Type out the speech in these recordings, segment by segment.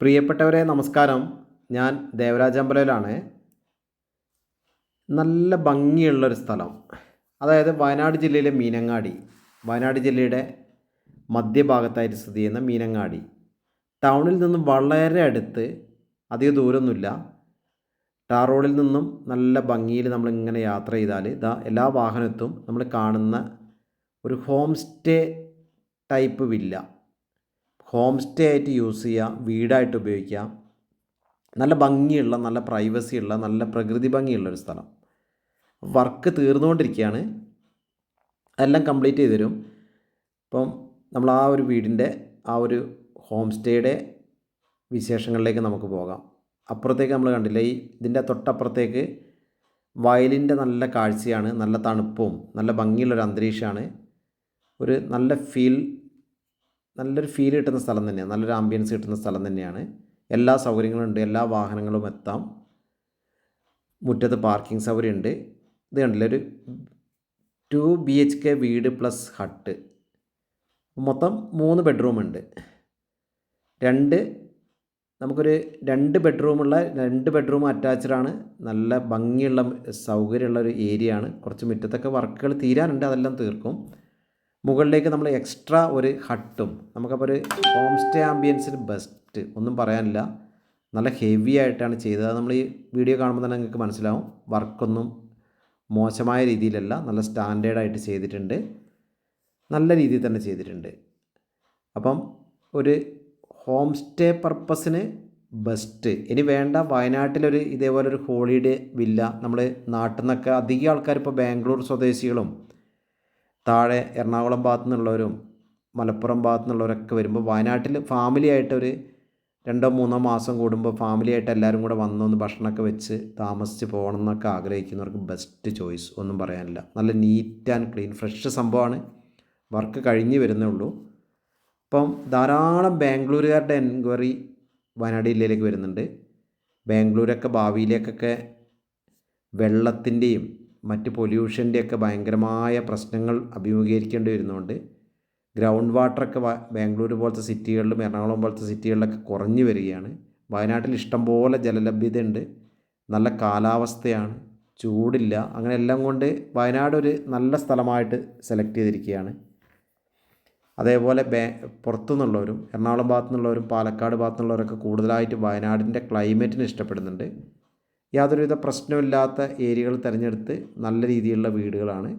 പ്രിയപ്പെട്ടവരെ നമസ്കാരം. ഞാൻ ദേവരാജമ്പലയിലാണ് നല്ല ഭംഗിയുള്ളൊരു സ്ഥലം. അതായത് വയനാട് ജില്ലയിലെ മീനങ്ങാടി. വയനാട് ജില്ലയുടെ മധ്യഭാഗത്തായിട്ട് സ്ഥിതി ചെയ്യുന്ന മീനങ്ങാടി. ടൗണിൽ നിന്നും വളരെ അടുത്ത് അധിക ദൂരമൊന്നുമില്ല. ടാർ റോഡിൽ നിന്നും നല്ല ഭംഗിയിൽ നമ്മളിങ്ങനെ യാത്ര ചെയ്താൽ ഇതാ എല്ലാ വാഹനത്തും നമ്മൾ കാണുന്ന ഒരു home stay type villa. Home stay ആയിട്ട് യൂസ് ചെയ്യുക വീടായിട്ട് ഉപയോഗിക്കുക നല്ല ഭംഗിയുള്ള നല്ല പ്രൈവസി ഉള്ള നല്ല പ്രകൃതി ഭംഗിയുള്ള ഒരു സ്ഥലം. വർക്ക് തീർന്നുകൊണ്ടിരിക്കുകയാണ് എല്ലാം കംപ്ലീറ്റ് ചെയ്ത് തരും. ഇപ്പം നമ്മൾ ആ ഒരു വീടിന്റെ ആ ഒരു ഹോം സ്റ്റേയുടെ വിശേഷങ്ങളിലേക്ക് നമുക്ക് പോകാം. അപ്പുറത്തേക്ക് നമ്മൾ കണ്ടില്ല ഈ ഇതിന്റെ തൊട്ടപ്പുറത്തേക്ക് വയലിന്റെ നല്ല കാഴ്ചയാണ് നല്ല തണുപ്പും നല്ല ഭംഗിയുള്ളൊരു അന്തരീക്ഷമാണ്. ഒരു നല്ല ഫീൽ നല്ലൊരു ഫീൽ കിട്ടുന്ന സ്ഥലം തന്നെയാണ് നല്ലൊരു ആംബിയൻസ് കിട്ടുന്ന സ്ഥലം തന്നെയാണ്. എല്ലാ സൗകര്യങ്ങളും ഉണ്ട്. എല്ലാ വാഹനങ്ങളും എത്താം. മുറ്റത്ത് പാർക്കിംഗ് സൗകര്യം ഉണ്ട് ഇത് കണ്ടില്ലേ? ഒരു ടു ബി എച്ച് കെ വീട് പ്ലസ് ഹട്ട് മൊത്തം മൂന്ന് ബെഡ്റൂം ഉണ്ട്. രണ്ട് നമുക്കൊരു രണ്ട് ബെഡ്റൂമുള്ള രണ്ട് ബെഡ്റൂം അറ്റാച്ച്ഡ് ആണ്. നല്ല ഭംഗിയുള്ള സൗകര്യമുള്ള ഒരു ഏരിയ ആണ്. കുറച്ച് മുറ്റത്തൊക്കെ വർക്കുകൾ തീരാനുണ്ട്. അതെല്ലാം തീർക്കും. മുകളിലേക്ക് നമ്മൾ എക്സ്ട്രാ ഒരു ഹട്ടും. നമുക്കപ്പോൾ ഒരു ഹോം സ്റ്റേ ആംബിയൻസിന് ബെസ്റ്റ് ഒന്നും പറയാനില്ല. നല്ല ഹെവി ആയിട്ടാണ് ചെയ്തത്. നമ്മൾ ഈ വീഡിയോ കാണുമ്പോൾ തന്നെ നിങ്ങൾക്ക് മനസ്സിലാവും. വർക്കൊന്നും മോശമായ രീതിയിലല്ല. നല്ല സ്റ്റാൻഡേർഡായിട്ട് ചെയ്തിട്ടുണ്ട്. നല്ല രീതിയിൽ തന്നെ ചെയ്തിട്ടുണ്ട്. അപ്പം ഒരു ഹോം സ്റ്റേ പർപ്പസിന് ബെസ്റ്റ് ഇനി വേണ്ട വയനാട്ടിലൊരു ഇതേപോലെ ഒരു ഹോളിഡേ വില്ല നമ്മൾ നാട്ടിൽ നിന്നൊക്കെ അധികം ആൾക്കാർ ഇപ്പോൾ ബാംഗ്ലൂർ സ്വദേശികളും താഴെ എറണാകുളം ഭാഗത്തു നിന്നുള്ളവരും മലപ്പുറം ഭാഗത്തു നിന്നുള്ളവരൊക്കെ വരുമ്പോൾ വയനാട്ടിൽ ഫാമിലി ആയിട്ട് ഒരു രണ്ടോ മൂന്നോ മാസം കൂടുമ്പോൾ ഫാമിലി ആയിട്ട് എല്ലാവരും കൂടെ വന്നൊന്ന് ഭക്ഷണമൊക്കെ വെച്ച് താമസിച്ച് പോകണം എന്നൊക്കെ ആഗ്രഹിക്കുന്നവർക്ക് ബെസ്റ്റ് ചോയ്സ് ഒന്നും പറയാനില്ല. നല്ല നീറ്റ് ആൻഡ് ക്ലീൻ ഫ്രഷ് സംഭവമാണ്. വർക്ക് കഴിഞ്ഞ് വരുന്നേ ഉള്ളൂ. അപ്പം ധാരാളം ബാംഗ്ലൂരുകാരുടെ എൻക്വയറി വയനാട് ജില്ലയിലേക്ക് വരുന്നുണ്ട്. ബാംഗ്ലൂരൊക്കെ ഭാവിയിലേക്കൊക്കെ വെള്ളത്തിന്റെയും മറ്റ് പൊല്യൂഷന്റെയൊക്കെ ഭയങ്കരമായ പ്രശ്നങ്ങൾ അഭിമുഖീകരിക്കേണ്ടി വരുന്നതുകൊണ്ട് ഗ്രൗണ്ട് വാട്ടറൊക്കെ ബാംഗ്ലൂർ പോലത്തെ സിറ്റികളിലും എറണാകുളം പോലത്തെ സിറ്റികളിലൊക്കെ കുറഞ്ഞു വരികയാണ്. വയനാട്ടിൽ ഇഷ്ടംപോലെ ജലലഭ്യതയുണ്ട്. നല്ല കാലാവസ്ഥയാണ്. ചൂടില്ല. അങ്ങനെ എല്ലാം കൊണ്ട് വയനാട് ഒരു നല്ല സ്ഥലമായിട്ട് സെലക്ട് ചെയ്തിരിക്കുകയാണ്. അതേപോലെ ബേ പുറത്തു നിന്നുള്ളവരും എറണാകുളം ഭാഗത്തു നിന്നുള്ളവരും പാലക്കാട് ഭാഗത്തുനിന്നുള്ളവരൊക്കെ കൂടുതലായിട്ട് വയനാടിന്റെ ക്ലൈമറ്റിന് ഇഷ്ടപ്പെടുന്നുണ്ട്. യാതൊരുവിധ പ്രശ്നമില്ലാത്ത ഏരിയകൾ തിരഞ്ഞെടുത്ത് നല്ല രീതിയിലുള്ള വീടുകളാണ്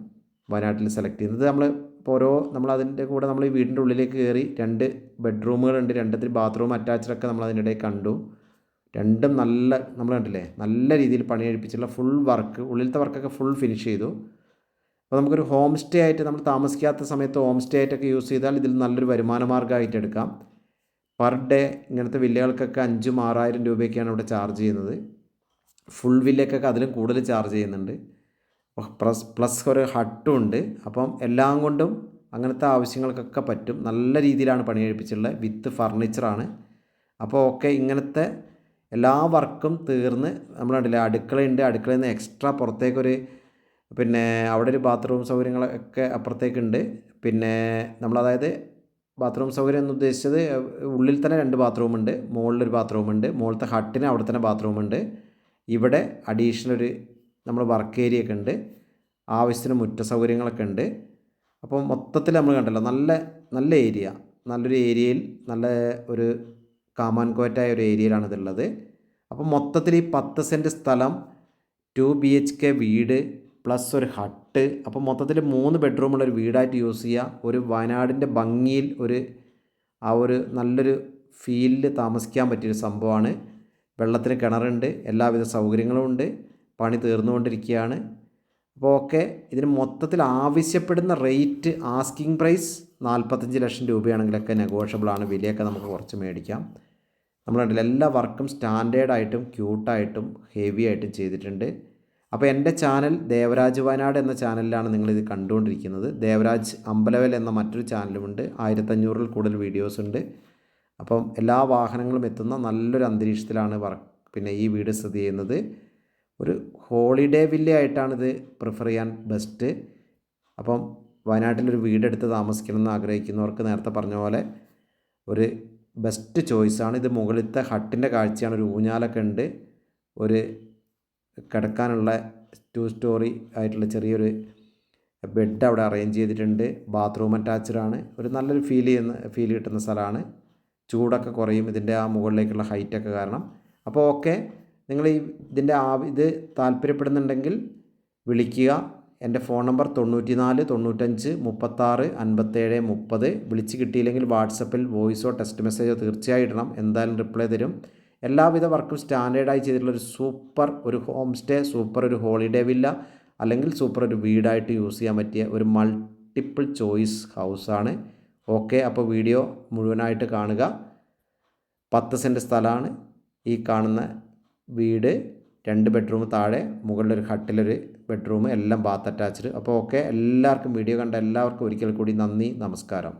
വയനാട്ടിൽ സെലക്ട് ചെയ്യുന്നത്. നമ്മൾ ഇപ്പോൾ ഓരോ നമ്മൾ അതിന്റെ കൂടെ നമ്മൾ ഈ വീടിന്റെ ഉള്ളിലേക്ക് കയറി രണ്ട് ബെഡ്റൂമുകളുണ്ട് രണ്ടത്തിൽ ബാത്റൂം അറ്റാച്ച്ഡൊക്കെ നമ്മൾ അതിന്റെ ഇടയിൽ കണ്ടു. രണ്ടും നല്ല നമ്മൾ കണ്ടില്ലേ നല്ല രീതിയിൽ പണി കഴിപ്പിച്ചുള്ള ഫുൾ വർക്ക് ഉള്ളിലത്തെ വർക്കൊക്കെ ഫുൾ ഫിനിഷ് ചെയ്തു. അപ്പോൾ നമുക്കൊരു ഹോം സ്റ്റേ ആയിട്ട് നമ്മൾ താമസിക്കാത്ത സമയത്ത് ഹോം സ്റ്റേ ആയിട്ടൊക്കെ യൂസ് ചെയ്താൽ ഇതിൽ നല്ലൊരു വരുമാന മാർഗമായിട്ട് എടുക്കാം. പെർ ഡേ ഇങ്ങനത്തെ വില്ലകൾക്കൊക്കെ അഞ്ചും ആറായിരം രൂപയൊക്കെയാണ് ഇവിടെ ചാർജ് ചെയ്യുന്നത്. ഫുൾ വില്ലയ്ക്കൊക്കെ അതിലും കൂടുതൽ ചാർജ് ചെയ്യുന്നുണ്ട്. പ്ലസ് പ്ലസ് ഒരു ഹട്ടും ഉണ്ട്. അപ്പം എല്ലാം കൊണ്ടും അങ്ങനത്തെ ആവശ്യങ്ങൾക്കൊക്കെ പറ്റും. നല്ല രീതിയിലാണ് പണി കഴിപ്പിച്ചിട്ടുള്ളത് വിത്ത് ഫർണിച്ചറാണ് അപ്പോൾ ഓക്കെ ഇങ്ങനത്തെ എല്ലാ വർക്കും തീർന്ന് നമ്മൾ കണ്ടില്ലേ അടുക്കളയുണ്ട്. അടുക്കളയിൽ നിന്ന് എക്സ്ട്രാ പുറത്തേക്കൊരു പിന്നെ അവിടെ ഒരു ബാത്റൂം സൗകര്യങ്ങളൊക്കെ അപ്പുറത്തേക്കുണ്ട്. പിന്നെ നമ്മൾ നമ്മളതായത് ബാത്റൂം സൗകര്യം എന്ന് ഉദ്ദേശിച്ചത് ഉള്ളിൽ തന്നെ രണ്ട് ബാത്റൂമുണ്ട് മുകളിലൊരു ബാത്റൂമുണ്ട് മുകളിലത്തെ ഹട്ടിന് അവിടെ തന്നെ ബാത്റൂം ഉണ്ട്. ഇവിടെ അഡീഷണൽ ഒരു നമ്മൾ വർക്ക് ഏരിയ ഒക്കെ ഉണ്ട്. ആവശ്യത്തിന് മുറ്റ സൗകര്യങ്ങളൊക്കെ ഉണ്ട്. അപ്പോൾ മൊത്തത്തിൽ നമ്മൾ കണ്ടല്ലോ നല്ല നല്ല ഏരിയ. നല്ലൊരു ഏരിയയിൽ നല്ല ഒരു കാമാൻകോറ്റായ ഒരു ഏരിയയിലാണ് ഇതുള്ളത്. അപ്പോൾ മൊത്തത്തിൽ ഈ പത്ത് സെന്റ് സ്ഥലം ടു ബി എച്ച് കെ വീട് പ്ലസ് ഒരു ഹട്ട്. അപ്പോൾ മൊത്തത്തിൽ മൂന്ന് ബെഡ്റൂമുള്ള ഒരു വീടായിട്ട് യൂസ് ചെയ്യുക. ഒരു വയനാടിന്റെ ഭംഗിയിൽ ഒരു ആ ഒരു നല്ലൊരു ഫീലിൽ താമസിക്കാൻ പറ്റിയൊരു സംഭവമാണ്. വെള്ളത്തിന് കിണറുണ്ട് എല്ലാവിധ സൗകര്യങ്ങളും ഉണ്ട് പണി തീർന്നുകൊണ്ടിരിക്കുകയാണ്. അപ്പോൾ ഓക്കെ ഇതിന് മൊത്തത്തിൽ ആവശ്യപ്പെടുന്ന റേറ്റ് ആസ്കിങ് പ്രൈസ് നാൽപ്പത്തഞ്ച് ലക്ഷം രൂപയാണെങ്കിലൊക്കെ നെഗോഷ്യബിളാണ് വിലയൊക്കെ നമുക്ക് കുറച്ച് മേടിക്കാം. നമ്മൾ കണ്ടില്ല എല്ലാ വർക്കും സ്റ്റാൻഡേർഡായിട്ടും ക്യൂട്ടായിട്ടും ഹെവി ആയിട്ടും ചെയ്തിട്ടുണ്ട്. അപ്പോൾ എന്റെ ചാനൽ ദേവരാജ് വയനാട് എന്ന ചാനലിലാണ് നിങ്ങളിത് കണ്ടുകൊണ്ടിരിക്കുന്നത്. ദേവരാജ് അമ്പലവൽ എന്ന മറ്റൊരു ചാനലുമുണ്ട് ആയിരത്തഞ്ഞൂറിൽ കൂടുതൽ വീഡിയോസ് ഉണ്ട്. അപ്പം എല്ലാ വാഹനങ്ങളും എത്തുന്ന നല്ലൊരു അന്തരീക്ഷത്തിലാണ് വർക്ക് പിന്നെ ഈ വീട് സ്ഥിതി ചെയ്യുന്നത്. ഒരു ഹോളിഡേ വില്ല ആയിട്ടാണിത് പ്രിഫർ ചെയ്യാൻ ബെസ്റ്റ്. അപ്പം വയനാട്ടിലൊരു വീടെടുത്ത് താമസിക്കണമെന്ന് ആഗ്രഹിക്കുന്നവർക്ക് നേരത്തെ പറഞ്ഞ പോലെ ഒരു ബെസ്റ്റ് ചോയ്സാണ്. ഇത് മുകളിലത്തെ ഹട്ടിന്റെ കാഴ്ചയാണ്. ഒരു ഊഞ്ഞാലൊക്കെ ഉണ്ട്. ഒരു കിടക്കാനുള്ള ടു സ്റ്റോറി ആയിട്ടുള്ള ചെറിയൊരു ബെഡ് അവിടെ അറേഞ്ച് ചെയ്തിട്ടുണ്ട്. ബാത്റൂം അറ്റാച്ച്ഡ് ഒരു നല്ലൊരു ഫീൽ ചെയ്യുന്ന ഫീൽ കിട്ടുന്ന സ്ഥലമാണ്. ചൂടൊക്കെ കുറയും ഇതിന്റെ ആ മുകളിലേക്കുള്ള ഹൈറ്റൊക്കെ കാരണം. അപ്പോൾ ഓക്കെ നിങ്ങൾ ഈ ഇതിന്റെ ആ ഇത് താല്പര്യപ്പെടുന്നുണ്ടെങ്കിൽ വിളിക്കുക. എന്റെ ഫോൺ നമ്പർ തൊണ്ണൂറ്റി നാല് തൊണ്ണൂറ്റഞ്ച് മുപ്പത്താറ് അൻപത്തേഴ് മുപ്പത്. വിളിച്ച് കിട്ടിയില്ലെങ്കിൽ വാട്സപ്പിൽ വോയിസോ ടെക്സ്റ്റ് മെസ്സേജോ തീർച്ചയായും ഇടണം എന്തായാലും റിപ്ലൈ തരും. എല്ലാവിധ വർക്കും സ്റ്റാൻഡേർഡായി ചെയ്തിട്ടുള്ള ഒരു സൂപ്പർ ഒരു ഹോം സ്റ്റേ സൂപ്പർ ഒരു ഹോളിഡേ വില്ല അല്ലെങ്കിൽ സൂപ്പർ ഒരു വീടായിട്ട് യൂസ് ചെയ്യാൻ പറ്റിയ ഒരു മൾട്ടിപ്പിൾ ചോയ്സ് ഹൗസാണ്. ഓക്കെ അപ്പോൾ വീഡിയോ മുഴുവനായിട്ട് കാണുക. പത്ത് സെന്റ് സ്ഥലമാണ് ഈ കാണുന്ന വീട്. രണ്ട് ബെഡ്റൂം താഴെ മുകളിലൊരു ഹട്ടിലൊരു ബെഡ്റൂം എല്ലാം ബാത്ത് അറ്റാച്ച്ഡ് അപ്പോൾ ഓക്കെ എല്ലാവർക്കും വീഡിയോ കണ്ട എല്ലാവർക്കും ഒരിക്കൽ കൂടി നന്ദി നമസ്കാരം.